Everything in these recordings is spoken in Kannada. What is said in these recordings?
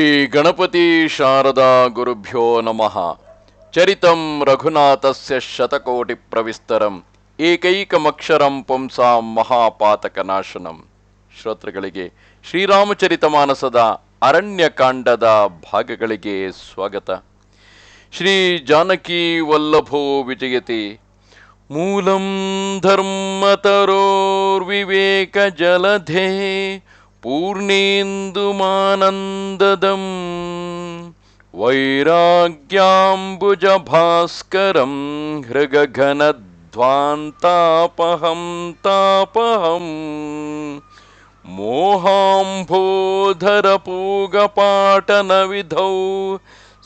ಶ್ರೀ ಗಣಪತಿ ಶಾರದಾ ಗುರುಭ್ಯೋ ನಮಃ. ಚರಿತಂ ರಘುನಾಥಸ್ಯ ಶತಕೋಟಿ ಪ್ರವಿಸ್ತರಂ. ಏಕೈಕಮಕ್ಷರಂ ಪುಂಸಾಂ ಮಹಾಪಾತಕನಾಶನಂ. ಶ್ರೋತೃಗಳಿಗೆ ಶ್ರೀರಾಮಚರಿತ ಮಾನಸದ ಅರಣ್ಯಕಾಂಡದ ಭಾಗಗಳಿಗೆ ಸ್ವಾಗತ. ಶ್ರೀ ಜಾನಕಿ ವಲ್ಲಭೋ ವಿಜಯತಿ. ಮೂಲಂ ಧರ್ಮತರೋರ್ವಿವೇಕ ಜಲಧೇ. पूर्णेन्दुमानन्ददम् वैराग्याम्बुजभास्करं हृगघनध्वान्तापहं तापहम् मोहाम्भोधरपूगपाटनविधौ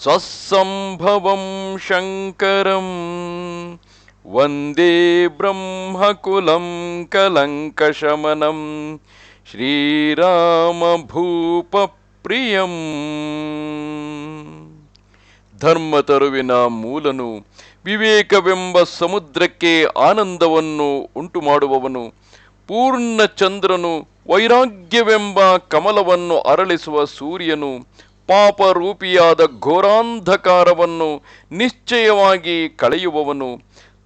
स्वसम्भवं शङ्करम् वन्दे ब्रह्मकुलं कलङ्कशमनम् ಶ್ರೀರಾಮಭೂಪಪ್ರಿಯಂ. ಧರ್ಮ ತರುವಿನ ಮೂಲನು ವಿವೇಕವೆಂಬ ಸಮುದ್ರಕ್ಕೆ ಆನಂದವನ್ನು ಉಂಟು ಮಾಡುವವನು ಪೂರ್ಣ ಚಂದ್ರನು ವೈರಾಗ್ಯವೆಂಬ ಕಮಲವನ್ನು ಅರಳಿಸುವ ಸೂರ್ಯನು. ಪಾಪರೂಪಿಯಾದ ಘೋರಾಂಧಕಾರವನ್ನು ನಿಶ್ಚಯವಾಗಿ ಕಳೆಯುವವನು.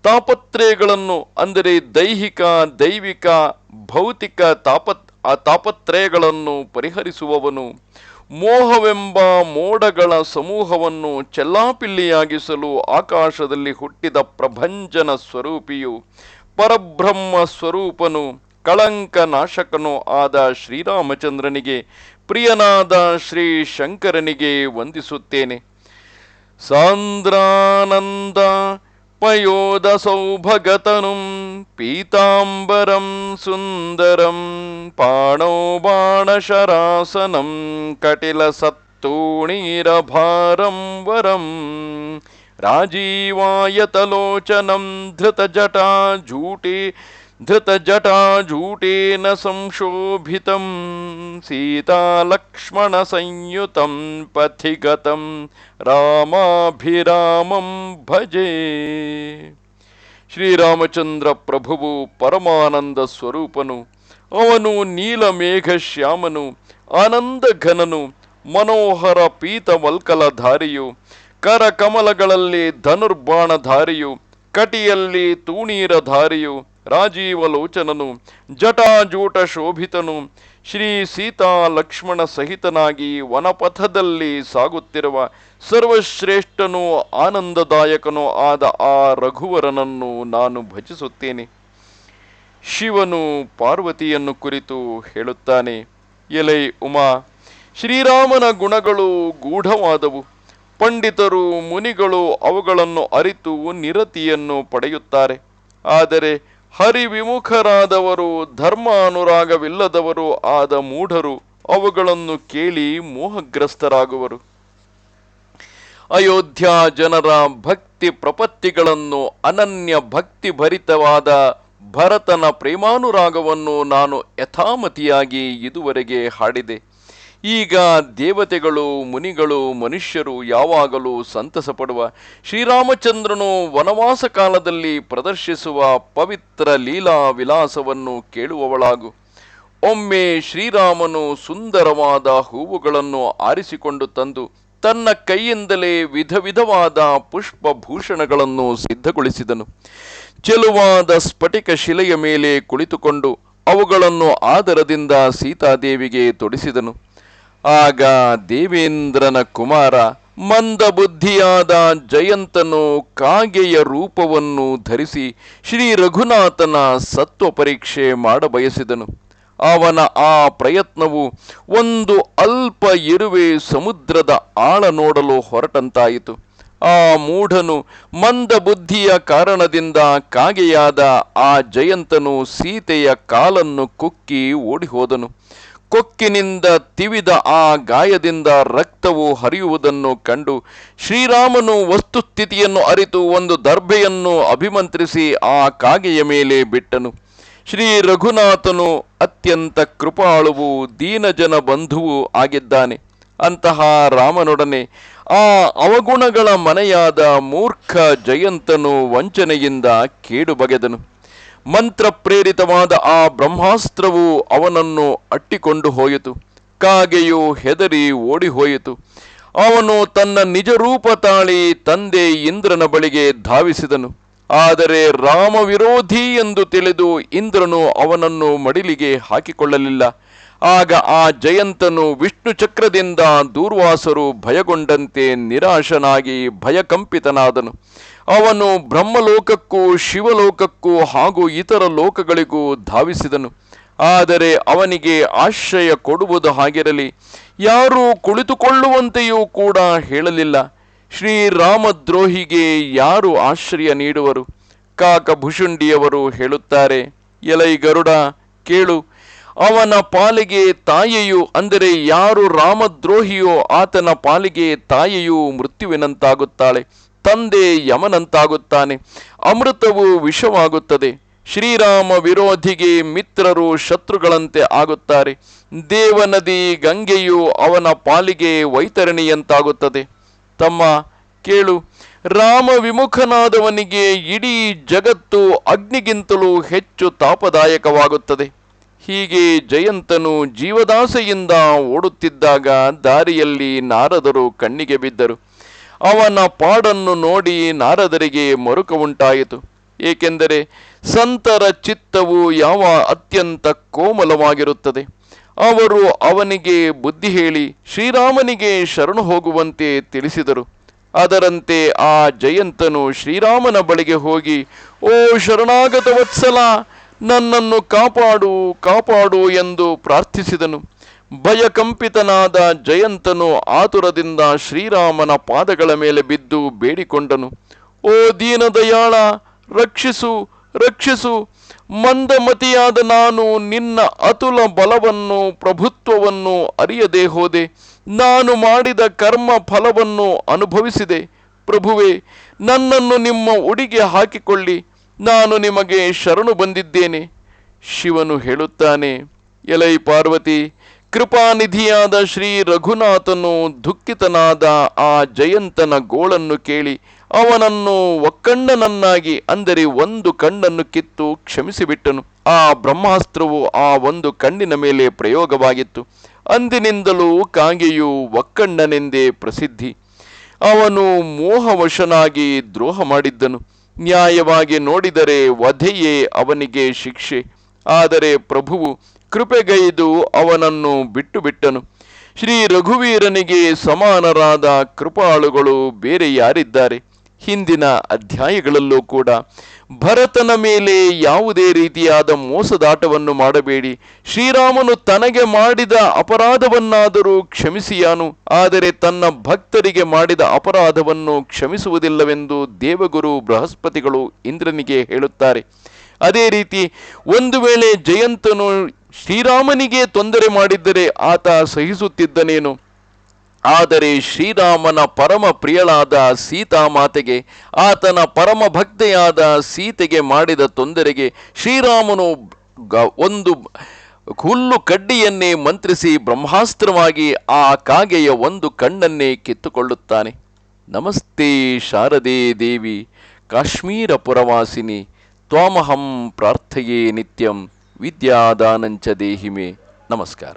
ತಾಪತ್ರಯಗಳನ್ನು ಅಂದರೆ ದೈಹಿಕ, ದೈವಿಕ, ಭೌತಿಕ ತಾಪ ಆ ತಾಪತ್ರಯಗಳನ್ನು ಪರಿಹರಿಸುವವನು, ಮೋಹವೆಂಬ ಮೋಡಗಳ ಸಮೂಹವನ್ನು ಚೆಲ್ಲಾಪಿಲ್ಲಿಯಾಗಿಸಲು ಆಕಾಶದಲ್ಲಿ ಹುಟ್ಟಿದ ಪ್ರಭಂಜನ ಸ್ವರೂಪಿಯು ಪರಬ್ರಹ್ಮ ಸ್ವರೂಪನು, ಕಳಂಕ ನಾಶಕನೂ ಆದ ಶ್ರೀರಾಮಚಂದ್ರನಿಗೆ, ಪ್ರಿಯನಾದ ಶ್ರೀ ಶಂಕರನಿಗೆ ವಂದಿಸುತ್ತೇನೆ. ಸಾಂದ್ರಾನಂದ पयोदसौ पयोदसौभगतनुम् पीताम्बरम् सुन्दरम् पाणो कटिलसत्तूणीरभारं वरम् राजीवायतलोचनं धृतजटा जूटी धृतजटाजूटेन संशोभितं सीतालक्ष्मणसंयुतं पथि गतं ರಾಮಾಭಿರಾಮಂ ಭಜೆ ಶ್ರೀರಾಮಚಂದ್ರ ಪ್ರಭುವು ಪರಮಾನಂದ ಸ್ವರೂಪನು ಅವನು ನೀಲಮೇಘ ಶ್ಯಾಮನು ಆನಂದ ಘನನು ಮನೋಹರ ಪೀತವಲ್ಕಲಧಾರಿಯು ಕರಕಮಲಗಳಲ್ಲಿ ಧನುರ್ಬಾಣಧಾರಿಯು ಕಟಿಯಲ್ಲಿ ತೂಣೀರಧಾರಿಯು ರಾಜೀವಲೋಚನನು, ಜಟಾಜೂಟ ಶೋಭಿತನು, ಶ್ರೀ ಸೀತಾ ಲಕ್ಷ್ಮಣ ಸಹಿತನಾಗಿ ವನಪಥದಲ್ಲಿ ಸಾಗುತ್ತಿರುವ ಸರ್ವಶ್ರೇಷ್ಠನೂ ಆನಂದದಾಯಕನೂ ಆದ ಆ ರಘುವರನನ್ನು ನಾನು ಭಜಿಸುತ್ತೇನೆ. ಶಿವನು ಪಾರ್ವತಿಯನ್ನು ಕುರಿತು ಹೇಳುತ್ತಾನೆ, ಎಲೈ ಉಮಾ, ಶ್ರೀರಾಮನ ಗುಣಗಳು ಗೂಢವಾದವು. ಪಂಡಿತರು, ಮುನಿಗಳು ಅವುಗಳನ್ನು ಅರಿತು ನಿರತಿಯನ್ನು ಪಡೆಯುತ್ತಾರೆ. ಆದರೆ ಹರಿವಿಮುಖರಾದವರು ಧರ್ಮ ಅನುರಾಗವಿಲ್ಲದವರು ಆದ ಮೂಢರು, ಅವುಗಳನ್ನು ಕೇಳಿ ಮೋಹಗ್ರಸ್ತರಾಗುವರು. ಅಯೋಧ್ಯ ಜನರ ಭಕ್ತಿ ಪ್ರಪತ್ತಿಗಳನ್ನು ಅನನ್ಯ ಭಕ್ತಿ ಭರಿತವಾದ ಭರತನ ಪ್ರೇಮಾನುರಾಗವನ್ನು ನಾನು ಯಥಾಮತಿಯಾಗಿ ಇದುವರೆಗೆ ಹಾಡಿದೆ. ಈಗ ದೇವತೆಗಳು, ಮುನಿಗಳು, ಮನುಷ್ಯರು ಯಾವಾಗಲೂ ಸಂತಸ ಪಡುವ ಶ್ರೀರಾಮಚಂದ್ರನು ವನವಾಸ ಕಾಲದಲ್ಲಿ ಪ್ರದರ್ಶಿಸುವ ಪವಿತ್ರ ಲೀಲಾ ವಿಲಾಸವನ್ನು ಕೇಳುವವಳಾಗು. ಒಮ್ಮೆ ಶ್ರೀರಾಮನು ಸುಂದರವಾದ ಹೂವುಗಳನ್ನು ಆರಿಸಿಕೊಂಡು ತಂದು ತನ್ನ ಕೈಯಿಂದಲೇ ವಿಧ ವಿಧವಾದ ಪುಷ್ಪಭೂಷಣಗಳನ್ನು ಸಿದ್ಧಗೊಳಿಸಿದನು. ಚೆಲುವಾದ ಸ್ಫಟಿಕ ಶಿಲೆಯ ಮೇಲೆ ಕುಳಿತುಕೊಂಡು ಅವುಗಳನ್ನು ಆದರದಿಂದ ಸೀತಾದೇವಿಗೆ ತೊಡಿಸಿದನು. ಆಗ ದೇವೇಂದ್ರನ ಕುಮಾರ ಮಂದಬುದ್ಧಿಯಾದ ಜಯಂತನು ಕಾಗೆಯ ರೂಪವನ್ನು ಧರಿಸಿ ಶ್ರೀ ರಘುನಾಥನ ಸತ್ವ ಪರೀಕ್ಷೆ ಮಾಡಬಯಸಿದನು ಅವನ ಆ ಪ್ರಯತ್ನವು ಒಂದು ಅಲ್ಪ ಇರುವೆ ಸಮುದ್ರದ ಆಳ ನೋಡಲು ಹೊರಟಂತಾಯಿತು. ಆ ಮೂಢನು ಮಂದ ಬುದ್ಧಿಯ ಕಾರಣದಿಂದ ಕಾಗೆಯಾದ ಆ ಜಯಂತನು ಸೀತೆಯ ಕಾಲನ್ನು ಕುಕ್ಕಿ ಓಡಿಹೋದನು. ಕೊಕ್ಕಿನಿಂದ ತಿವಿದ ಆ ಗಾಯದಿಂದ ರಕ್ತವು ಹರಿಯುವುದನ್ನು ಕಂಡು ಶ್ರೀರಾಮನು ವಸ್ತುಸ್ಥಿತಿಯನ್ನು ಅರಿತು ಒಂದು ದರ್ಭೆಯನ್ನು ಅಭಿಮಂತ್ರಿಸಿ ಆ ಕಾಗೆಯ ಮೇಲೆ ಬಿಟ್ಟನು. ಶ್ರೀ ರಘುನಾಥನು ಅತ್ಯಂತ ಕೃಪಾಳುವು, ದೀನಜನ ಬಂಧುವು ಆಗಿದ್ದಾನೆ. ಅಂತಹ ರಾಮನೊಡನೆ ಆ ಅವಗುಣಗಳ ಮನೆಯಾದ ಮೂರ್ಖ ಜಯಂತನು ವಂಚನೆಯಿಂದ ಕೇಡು ಬಗೆದನು ಮಂತ್ರ ಪ್ರೇರಿತವಾದ ಆ ಬ್ರಹ್ಮಾಸ್ತ್ರವು ಅವನನ್ನು ಅಟ್ಟಿಕೊಂಡು ಹೋಯಿತು. ಕಾಗೆಯು ಹೆದರಿ ಓಡಿಹೋಯಿತು. ಅವನು ತನ್ನ ನಿಜ ರೂಪ ತಾಳಿ ತಂದೆ ಇಂದ್ರನ ಬಳಿಗೆ ಧಾವಿಸಿದನು. ಆದರೆ ರಾಮ ವಿರೋಧಿ ಎಂದು ತಿಳಿದು ಇಂದ್ರನು ಅವನನ್ನು ಮಡಿಲಿಗೆ ಹಾಕಿಕೊಳ್ಳಲಿಲ್ಲ. ಆಗ ಆ ಜಯಂತನು ವಿಷ್ಣು ಚಕ್ರದಿಂದ ದೂರ್ವಾಸರು ಭಯಗೊಂಡಂತೆ ನಿರಾಶನಾಗಿ ಭಯಕಂಪಿತನಾದನು. ಅವನು ಬ್ರಹ್ಮಲೋಕಕ್ಕೂ ಶಿವಲೋಕಕ್ಕೂ ಹಾಗೂ ಇತರ ಲೋಕಗಳಿಗೂ ಧಾವಿಸಿದನು. ಆದರೆ ಅವನಿಗೆ ಆಶ್ರಯ ಕೊಡುವುದು ಹಾಗಿರಲಿ, ಯಾರೂ ಕುಳಿತುಕೊಳ್ಳುವಂತೆಯೂ ಕೂಡ ಹೇಳಲಿಲ್ಲ. ಶ್ರೀರಾಮದ್ರೋಹಿಗೆ ಯಾರು ಆಶ್ರಯ ನೀಡುವರು? ಕಾಕಭುಷುಂಡಿಯವರು ಹೇಳುತ್ತಾರೆ, ಎಲೈ ಗರುಡ, ಕೇಳು ಅವನ ಪಾಲಿಗೆ ತಾಯಿಯು, ಅಂದರೆ ಯಾರು ರಾಮದ್ರೋಹಿಯೋ ಆತನ ಪಾಲಿಗೆ ತಾಯಿಯು ಮೃತ್ಯುವಿನಂತಾಗುತ್ತಾಳೆ, ತಂದೆ ಯಮನಂತಾಗುತ್ತಾನೆ, ಅಮೃತವು ವಿಷವಾಗುತ್ತದೆ, ಶ್ರೀರಾಮ ವಿರೋಧಿಗೆ ಮಿತ್ರರು ಶತ್ರುಗಳಂತೆ ಆಗುತ್ತಾರೆ, ದೇವನದಿ ಗಂಗೆಯು ಅವನ ಪಾಲಿಗೆ ವೈತರಣಿಯಂತಾಗುತ್ತದೆ. ತಮ್ಮ ಕೇಳು, ರಾಮ ವಿಮುಖನಾದವನಿಗೆ ಇಡೀ ಜಗತ್ತು ಅಗ್ನಿಗಿಂತಲೂ ಹೆಚ್ಚು ತಾಪದಾಯಕವಾಗುತ್ತದೆ. ಹೀಗೆ ಜಯಂತನು ಜೀವದಾಸೆಯಿಂದ ಓಡುತ್ತಿದ್ದಾಗ ದಾರಿಯಲ್ಲಿ ನಾರದರು ಕಣ್ಣಿಗೆ ಬಿದ್ದರು. ಅವನ ಪಾಡನ್ನು ನೋಡಿ ನಾರದರಿಗೆ ಮರುಕ ಉಂಟಾಯಿತು. ಏಕೆಂದರೆ ಸಂತರ ಚಿತ್ತವು ಯಾವ ಅತ್ಯಂತ ಕೋಮಲವಾಗಿರುತ್ತದೆ. ಅವರು ಅವನಿಗೆ ಬುದ್ಧಿ ಹೇಳಿ ಶ್ರೀರಾಮನಿಗೆ ಶರಣು ಹೋಗುವಂತೆ ತಿಳಿಸಿದರು. ಅದರಂತೆ ಆ ಜಯಂತನು ಶ್ರೀರಾಮನ ಬಳಿಗೆ ಹೋಗಿ, ಓ ಶರಣಾಗತ ವತ್ಸಲ ನನ್ನನ್ನು ಕಾಪಾಡು ಕಾಪಾಡು ಎಂದು ಪ್ರಾರ್ಥಿಸಿದನು. ಭಯಕಂಪಿತನಾದ ಜಯಂತನು ಆತುರದಿಂದ ಶ್ರೀರಾಮನ ಪಾದಗಳ ಮೇಲೆ ಬಿದ್ದು ಬೇಡಿಕೊಂಡನು. ಓ ದೀನದಯಾಳ, ರಕ್ಷಿಸು ರಕ್ಷಿಸು. ಮಂದಮತಿಯಾದ ನಾನು ನಿನ್ನ ಅತುಲ ಬಲವನ್ನು, ಪ್ರಭುತ್ವವನ್ನು ಅರಿಯದೆ ಹೋದೆ. ನಾನು ಮಾಡಿದ ಕರ್ಮ ಫಲವನ್ನು ಅನುಭವಿಸಿದೆ. ಪ್ರಭುವೆ, ನನ್ನನ್ನು ನಿಮ್ಮ ಉಡಿಗೆ ಹಾಕಿಕೊಳ್ಳಿ. ನಾನು ನಿಮಗೆ ಶರಣು ಬಂದಿದ್ದೇನೆ. ಶಿವನು ಹೇಳುತ್ತಾನೆ, ಎಲೈ ಪಾರ್ವತಿ, ಕೃಪಾನಿಧಿಯಾದ ಶ್ರೀ ರಘುನಾಥನು ದುಃಖಿತನಾದ ಆ ಜಯಂತನ ಗೋಳನ್ನು ಕೇಳಿ, ಅವನನ್ನು ಒಕ್ಕಣ್ಣನನ್ನಾಗಿ, ಅಂದರೆ ಒಂದು ಕಣ್ಣನ್ನು ಕಿತ್ತು ಕ್ಷಮಿಸಿಬಿಟ್ಟನು. ಆ ಬ್ರಹ್ಮಾಸ್ತ್ರವು ಆ ಒಂದು ಕಣ್ಣಿನ ಮೇಲೆ ಪ್ರಯೋಗವಾಗಿತ್ತು. ಅಂದಿನಿಂದಲೂ ಕಾಂಗೆಯು ಒಕ್ಕಣ್ಣನೆಂದೇ ಪ್ರಸಿದ್ಧಿ. ಅವನು ಮೋಹವಶನಾಗಿ ದ್ರೋಹ ಮಾಡಿದ್ದನು. ನ್ಯಾಯವಾಗಿ ನೋಡಿದರೆ ವಧೆಯೇ ಅವನಿಗೆ ಶಿಕ್ಷೆ. ಆದರೆ ಪ್ರಭುವು ಕೃಪೆಗೈದು ಅವನನ್ನು ಬಿಟ್ಟು ಬಿಟ್ಟನು ಶ್ರೀ ರಘುವೀರನಿಗೆ ಸಮಾನರಾದ ಕೃಪಾಳುಗಳು ಬೇರೆ ಯಾರಿದ್ದಾರೆ? ಹಿಂದಿನ ಅಧ್ಯಾಯಗಳಲ್ಲೂ ಕೂಡ ಭರತನ ಮೇಲೆ ಯಾವುದೇ ರೀತಿಯಾದ ಮೋಸದಾಟವನ್ನು ಮಾಡಬೇಡಿ. ಶ್ರೀರಾಮನು ತನಗೆ ಮಾಡಿದ ಅಪರಾಧವನ್ನಾದರೂ ಕ್ಷಮಿಸಿಯಾನು. ಆದರೆ ತನ್ನ ಭಕ್ತರಿಗೆ ಮಾಡಿದ ಅಪರಾಧವನ್ನು ಕ್ಷಮಿಸುವುದಿಲ್ಲವೆಂದು ದೇವಗುರು ಬೃಹಸ್ಪತಿಗಳು ಇಂದ್ರನಿಗೆ ಹೇಳುತ್ತಾರೆ. ಅದೇ ರೀತಿ ಒಂದು ವೇಳೆ ಜಯಂತನು ಶ್ರೀರಾಮನಿಗೆ ತೊಂದರೆ ಮಾಡಿದ್ದರೆ ಆತ ಸಹಿಸುತ್ತಿದ್ದನೇನು? ಆದರೆ ಶ್ರೀರಾಮನ ಪರಮ ಪ್ರಿಯಳಾದ ಸೀತಾಮಾತೆಗೆ ಆತನ ಪರಮ ಭಕ್ತೆಯಾದ ಸೀತೆಗೆ ಮಾಡಿದ ತೊಂದರೆಗೆ ಶ್ರೀರಾಮನು ಒಂದು ಹುಲ್ಲು ಕಡ್ಡಿಯನ್ನೇ ಮಂತ್ರಿಸಿ ಬ್ರಹ್ಮಾಸ್ತ್ರವಾಗಿ ಆ ಕಾಗೆಯ ಒಂದು ಕಣ್ಣನ್ನೇ ಕಿತ್ತುಕೊಳ್ಳುತ್ತಾನೆ. ನಮಸ್ತೆ ಶಾರದೆ ದೇವಿ ಕಾಶ್ಮೀರ ಪುರವಾಸಿನಿ ತ್ವಾಮಹಂ ಪ್ರಾರ್ಥಯೇ ನಿತ್ಯಂ ವಿದ್ಯಾದಾನಂಚ ದೇಹಿಮೆ. ನಮಸ್ಕಾರ.